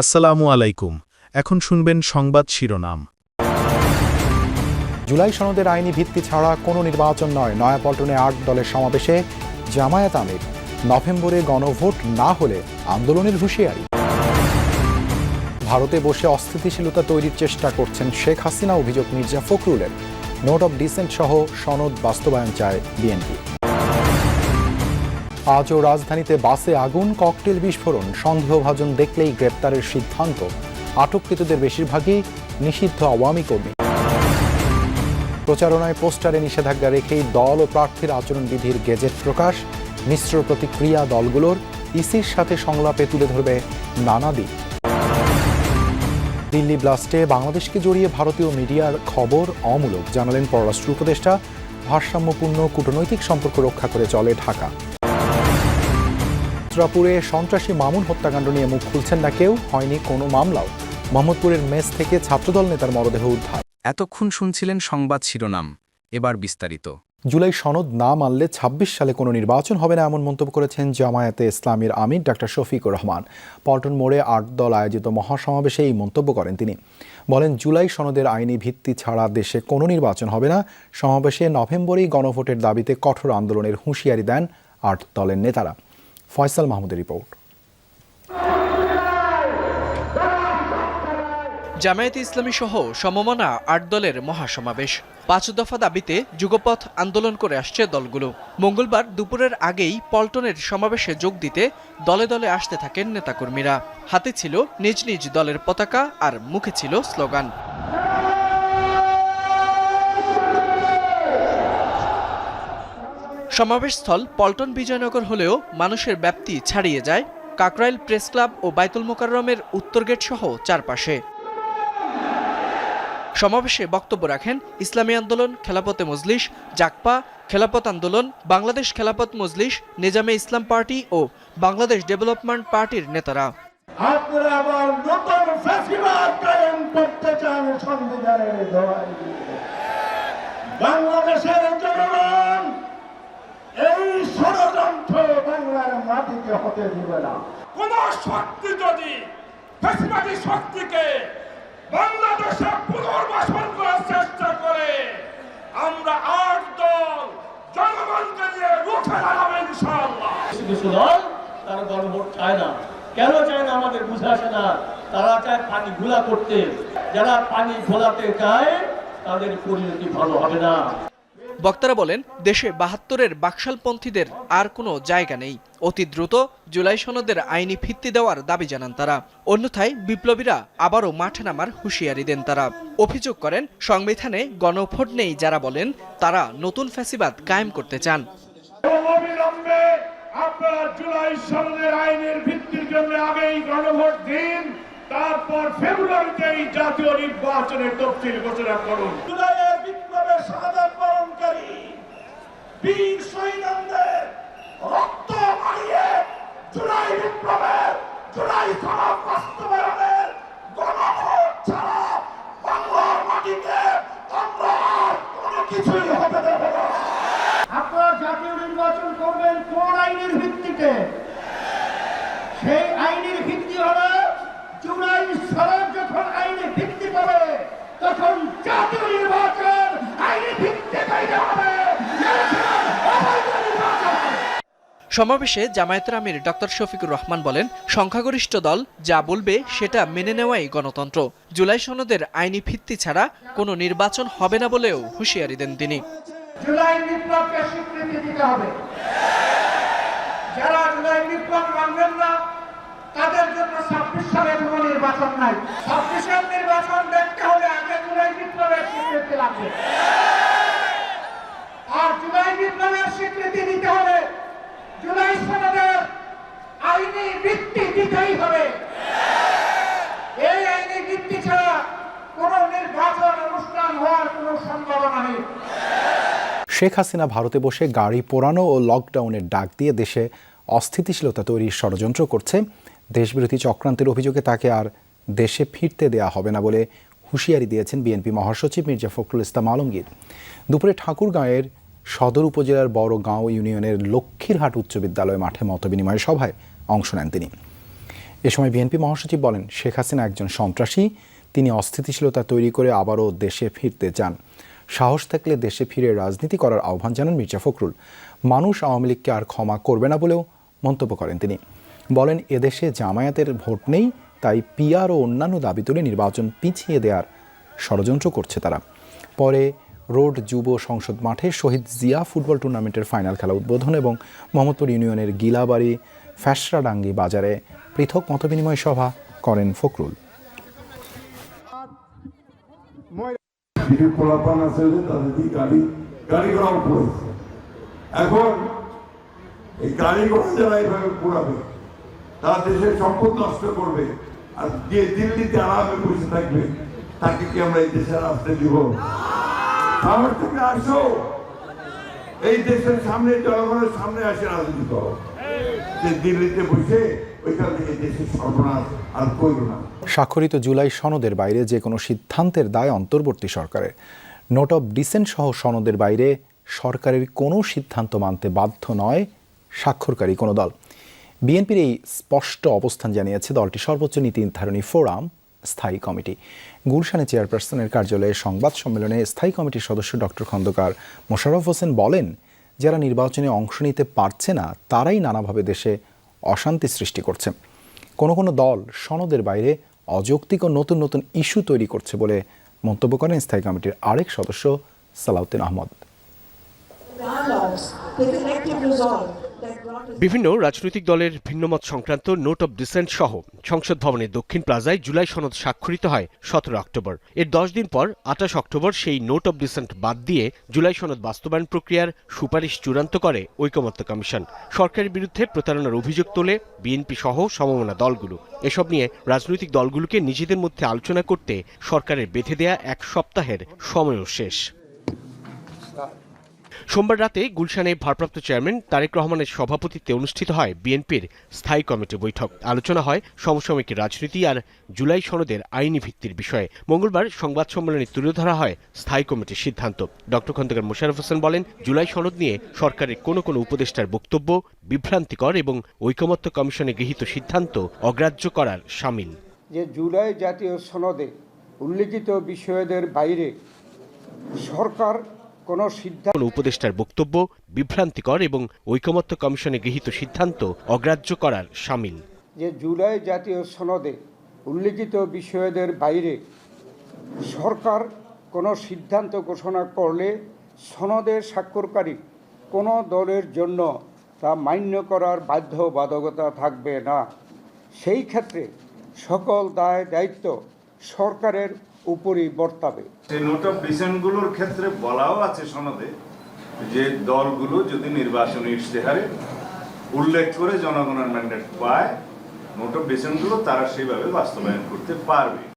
আসসালামু আলাইকুম। এখন শুনবেন সংবাদ শিরোনাম। জুলাই সনদের আইনি ভিত্তি ছাড়া কোনো নির্বাচন নয়। নয়াপল্টনে আট দলের সমাবেশে জামায়াত আমির। নভেম্বরে গণভোট না হলে আন্দোলনের হুঁশিয়ারি। ভারতে বসে অস্থিতিশীলতা তৈরির চেষ্টা করছেন শেখ হাসিনা, অভিযোগ মির্জা ফখরুলের। নোট অব ডিসেন্ট সহ সনদ বাস্তবায়ন চায় বিএনপি। আজও রাজধানীতে বাসে আগুন, ককটেল বিস্ফোরণ, সন্দেহভাজন দেখলেই গ্রেপ্তারের সিদ্ধান্ত। আটককৃতদের বেশিরভাগই নিষিদ্ধ আওয়ামী কর্মী। প্রচারণায় পোস্টারে নিষেধাজ্ঞা রেখেই দল ও প্রার্থীর আচরণবিধির গেজেট প্রকাশ, মিশ্র প্রতিক্রিয়া দলগুলোর ইসির সাথে সংলাপে তুলে ধরবে নানা দিক। দিল্লি ব্লাস্টে বাংলাদেশকে জড়িয়ে ভারতীয় মিডিয়ার খবর অমূলক, জানালেন পররাষ্ট্র উপদেষ্টা, ভারসাম্যপূর্ণ কূটনৈতিক সম্পর্ক রক্ষা করে চলে ঢাকা। ত্রিপুরাপুরে সন্ত্রাসী মামুন হত্যাকাণ্ড নিয়ে মুখ খুলছেন না কেউ হয়নি কোনো মামলাও। মোহাম্মদপুরের মেস থেকে ছাত্রদল নেতার মরদেহ উদ্ধার। এতক্ষণ শুনছিলেন সংবাদ শিরোনাম এবার বিস্তারিত। জুলাই সনদ না মানলে ২৬ সালে কোনো নির্বাচন হবে না এমন মন্তব্য করেছেন জামায়াতে ইসলামীর আমির ডাক্তার শফিকুর রহমান। পল্টন মোড়ে আট দল আয়োজিত মহাসমাবেশে এই মন্তব্য করেন তিনি। বলেন জুলাই সনদের আইনি ভিত্তি ছাড়া দেশে কোনো নির্বাচন হবে না। সমাবেশে নভেম্বরেই গণভোটের দাবিতে কঠোর আন্দোলনের হুঁশিয়ারি দেন আট দলের নেতারা। ফয়সাল মাহমুদের রিপোর্ট। জামায়াতে ইসলামী সহ সমমনা আট দলের মহাসমাবেশ। পাঁচ দফা দাবিতে যুগপথ আন্দোলন করে আসছে দলগুলো। মঙ্গলবার দুপুরের আগেই পল্টনের সমাবেশে যোগ দিতে দলে দলে আসতে থাকেন নেতাকর্মীরা। হাতে ছিল নিজ নিজ দলের পতাকা আর মুখে ছিল স্লোগান। সমাবেশস্থল পল্টন বিজয়নগর হলেও মানুষের ব্যাপ্তি ছাড়িয়ে যায়। কাকরাইল প্রেস ক্লাব ও বাইতুল মোকাররমের উত্তর গেট সহ চারপাশে। সমাবেশে বক্তব্য রাখেন ইসলামী আন্দোলন, খেলাপথে মজলিস জাকপা খেলাপথ আন্দোলন, বাংলাদেশ খেলাপথ মজলিস, নিজামে ইসলাম পার্টি ও বাংলাদেশ ডেভেলপমেন্ট পার্টির নেতারা। আপনারা আবার নতুন করতে চান সংবিধানের দোয়াই দিয়ে। বাংলাদেশের জনগণ এই ষড়যন্ত্র বাংলার হতে দিবে না। কোন শক্তি যদি ফেসিবাদী শক্তিকে বাংলাদেশে পুনর্বাসন করার চেষ্টা করে আমরা আট দল জনগণকে নিয়ে রুখে দাঁড়াবো ইনশাআল্লাহ। কিছু কিছু দল তারা গণভোট চায় না। কেন চায় না আমাদের বুঝে আসে না? তারা চায় পানি ঘোলা করতে। যারা পানি ঘোলাতে চায় তাদের পরিণতি ভালো হবে না। বক্তারা বলেন, দেশে বাহাত্তরের বাকশালপন্থীদের আর কোনো জায়গা নেই। অতি দ্রুত জুলাই সনদের আইনি ভিত্তি দেওয়ার দাবি জানান তারা। অন্যথায় বিপ্লবীরা আবারও মাঠে নামার হুঁশিয়ারি দেন তারা। অভিযোগ করেন, সংবিধানে গণভোট নেই যারা বলেন তারা নতুন ফ্যাসিবাদ কায়েম করতে চান। তারপর জাতীয় নির্বাচনের তফসিল ঘোষণা করুন। বীর শহীদদের রক্ত মারিয়ে জুলাই বিপ্লবের জুলাই সনদ বাস্তবায়নের গণভোট ছাড়া বাংলার মাটিতে আমরা কোনো কিছুই হতে দেব না। আপনারা জাতীয় নির্বাচন করবেন কোন আইনের ভিত্তিতে? সেই আইনের ভিত্তি হলো জুলাই সনদ যখন আইনের ভিত্তি পাবে, তখন জাতীয় নির্বাচন আইনের ভিত্তি তৈরি হবে এছাড়া অবৈধ নির্বাচন হবে। সমাবেশে জামায়াতের আমির ডক্টর শফিকুর রহমান বলেন, সংখ্যাগরিষ্ঠ দল যা বলবে সেটা মেনে নেওয়াই গণতন্ত্র। জুলাই সনদের আইনি ভিত্তি ছাড়া কোনো নির্বাচন হবে না বলেও হুঁশিয়ারি দেন তিনি। হবে। আর জুলাই বিপ্লবের স্বীকৃতি দিতে হলে শেখ হাসিনা ভারতে বসে গাড়ি পোড়ানো ও লকডাউনের ডাক দিয়ে দেশে অস্থিতিশীলতা তৈরির ষড়যন্ত্র করছে। দেশবিরোধী চক্রান্তের অভিযোগে তাকে আর দেশে ফিরতে দেয়া হবে না বলে হুঁশিয়ারি দিয়েছেন বিএনপি মহাসচিব মির্জা ফখরুল ইসলাম আলমগীর। দুপুরে ঠাকুরগাঁয়ের সদর উপজেলার বড় গাঁও ইউনিয়নের লক্ষ্মীরহাট উচ্চ বিদ্যালয় মাঠে মতবিনিময় সভায় অংশ নেন তিনি। এ সময় বিএনপি মহাসচিব বলেন, শেখ হাসিনা একজন সন্ত্রাসী। তিনি অস্থিতিশীলতা তৈরি করে আবারও দেশে ফিরতে চান। সাহস থাকলে দেশে ফিরে রাজনীতি করার আহ্বান জানান মির্জা ফখরুল। মানুষ আওয়ামী লীগকে আর ক্ষমা করবে না বলেও মন্তব্য করেন তিনি। বলেন, এদেশে জামায়াতের ভোট নেই, তাই পিআর ও অন্যান্য দাবি তুলে নির্বাচন পিছিয়ে দেওয়ার ষড়যন্ত্র করছে তারা। পরে রোড যুব সংসদ মাঠে শহীদ জিয়া ফুটবল টুর্নামেন্টের ফাইনাল খেলা উদ্বোধন এবং মোহাম্মদপুর ইউনিয়নের গিলাবাড়ি ফ্যাসরাডাঙ্গি বাজারে পৃথক মতবিনিময় সভা করেন ফখরুল। এখন এই গাড়ি ঘোড়া যারা এইভাবে পুরাবে তারা দেশের সম্পদ নষ্ট করবে আর যে দিল্লিতে আরামে বসে থাকবে, তাকে কি আমরা এই দেশের আসতে দিব আমার থেকে আসো। এই দেশের সামনে, জনগণের সামনে আসে রাজনীতি করো। দিল্লিতে বসে, ওইখান থেকে দেশের সর্বনাশ আর করবে না। স্বাক্ষরিত জুলাই সনদের বাইরে যে কোনো সিদ্ধান্তের দায় অন্তর্বর্তী সরকারের। নোট অব ডিসেন্ট সহ সনদের বাইরে সরকারের কোনো সিদ্ধান্ত মানতে বাধ্য নয় স্বাক্ষরকারী কোনো দল। বিএনপির এই স্পষ্ট অবস্থান জানিয়েছে দলটি সর্বোচ্চ নীতি নির্ধারণী ফোরাম। স্থায়ী কমিটি। গুলশানে চেয়ারপারসনের কার্যালয়ে সংবাদ সম্মেলনে স্থায়ী কমিটির সদস্য ডক্টর খন্দকার মোশাররফ হোসেন বলেন, যারা নির্বাচনে অংশ নিতে পারছে না, তারাই নানাভাবে দেশে অশান্তি সৃষ্টি করছে। কোনো কোনো দল সনদের বাইরে অযৌক্তিক ও নতুন নতুন ইস্যু তৈরি করছে বলে মন্তব্য করেন স্থায়ী কমিটির আরেক সদস্য সালাউদ্দিন আহমদ। বিভিন্ন রাজনৈতিক দলের ভিন্নমত সংক্রান্ত নোট অব ডিসেন্ট সহ সংসদ ভবনের দক্ষিণ প্লাজায় জুলাই সনদ স্বাক্ষরিত হয় সতেরো অক্টোবর। এর দশ দিন পর আঠাশ অক্টোবর সেই নোট অব ডিসেন্ট বাদ দিয়ে জুলাই সনদ বাস্তবায়ন প্রক্রিয়ার সুপারিশ চূড়ান্ত করে ঐকমত্য কমিশন। সরকারের বিরুদ্ধে প্রতারণার অভিযোগ তোলে বিএনপি সহ সমমনা দলগুলো। এসব নিয়ে রাজনৈতিক দলগুলোকে নিজেদের মধ্যে আলোচনা করতে সরকারের বেঁধে দেয়া এক সপ্তাহের সময়ও শেষ। সোমবার রাতে গুলশানে ভারপ্রাপ্ত চেয়ারম্যান তারেক রহমানের সভাপতিত্বে অনুষ্ঠিত হয় বিএনপির স্থায়ী কমিটির বৈঠক। আলোচনা হয় সমসাময়িক রাজনীতি আর জুলাই সনদের আইনি ভিত্তির বিষয়ে। মঙ্গলবার সংবাদ সম্মেলনে তুলে ধরা হয় স্থায়ী কমিটির সিদ্ধান্ত। ডক্টর খন্দকার মোশারফ হোসেন বলেন, জুলাই সনদ নিয়ে সরকারের কোনো কোনো উপদেষ্টার বক্তব্য বিভ্রান্তিকর এবং ঐকমত্য কমিশনে গৃহীত সিদ্ধান্ত অগ্রাহ্য করার সামিল। যে জুলাই জাতীয় সনদে উল্লিখিত বিষয়দের বাইরে সরকার কোনো সিদ্ধান্ত উপদেষ্টার বক্তব্য বিভ্রান্তিকর এবং ঐকমত্য কমিশনে গৃহীত সিদ্ধান্ত অগ্রাহ্য করার সামিল। যে জুলাই জাতীয় সনদে উল্লিখিত বিষয়দের বাইরে সরকার কোনো সিদ্ধান্ত ঘোষণা করলে সনদের স্বাক্ষরকারী কোনো দলের জন্য তা মান্য করার বাধ্যবাধকতা থাকবে না। সেই ক্ষেত্রে সকল দায় দায়িত্ব সরকারের উপরই বর্তাবে। সেই ক্ষেত্রে বলাও আছে সনদে যে দলগুলো যদি নির্বাচনী ইশতেহারে উল্লেখ করে জনগণের ম্যান্ডেট পায় নোট অফ ডিসেন্টগুলো তারা সেইভাবে বাস্তবায়ন করতে পারবে।